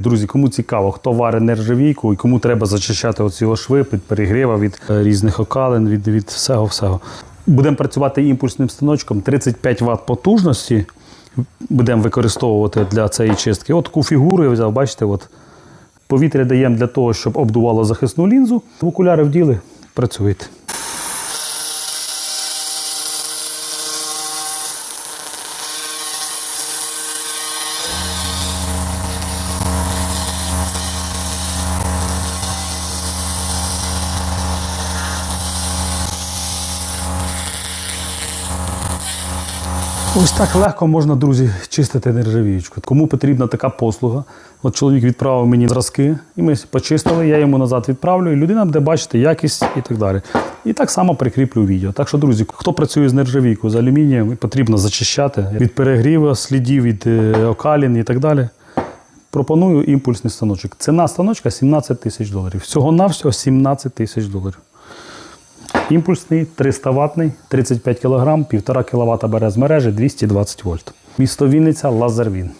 Друзі, кому цікаво, хто варить нержавійку і кому треба зачищати оці шви від перегріва, від е, різних окалин, від, від всього всього. Будемо працювати імпульсним станочком 35 Вт потужності. Будемо використовувати для цієї чистки. От таку фігуру я взяв, бачите, от повітря даємо для того, щоб обдувало захисну лінзу. В окуляри вділи, працюєте. Ось так легко можна, друзі, чистити нержавіючку. Кому потрібна така послуга? От чоловік відправив мені зразки, і ми почистили, я йому назад відправлю, і людина буде бачити якість і так далі. І так само прикріплю відео. Так що, друзі, хто працює з нержавійкою, з алюмінієм, потрібно зачищати від перегріву, слідів від е, окалін і так далі. Пропоную імпульсний станочок. Ціна станочка 17 тисяч доларів. Всього-навсього 17 тисяч доларів. Імпульсний, 300 ватний, 35 кг, 1,5 кВт бере з мережі, 220 вольт. Місто Вінниця, Лазервін.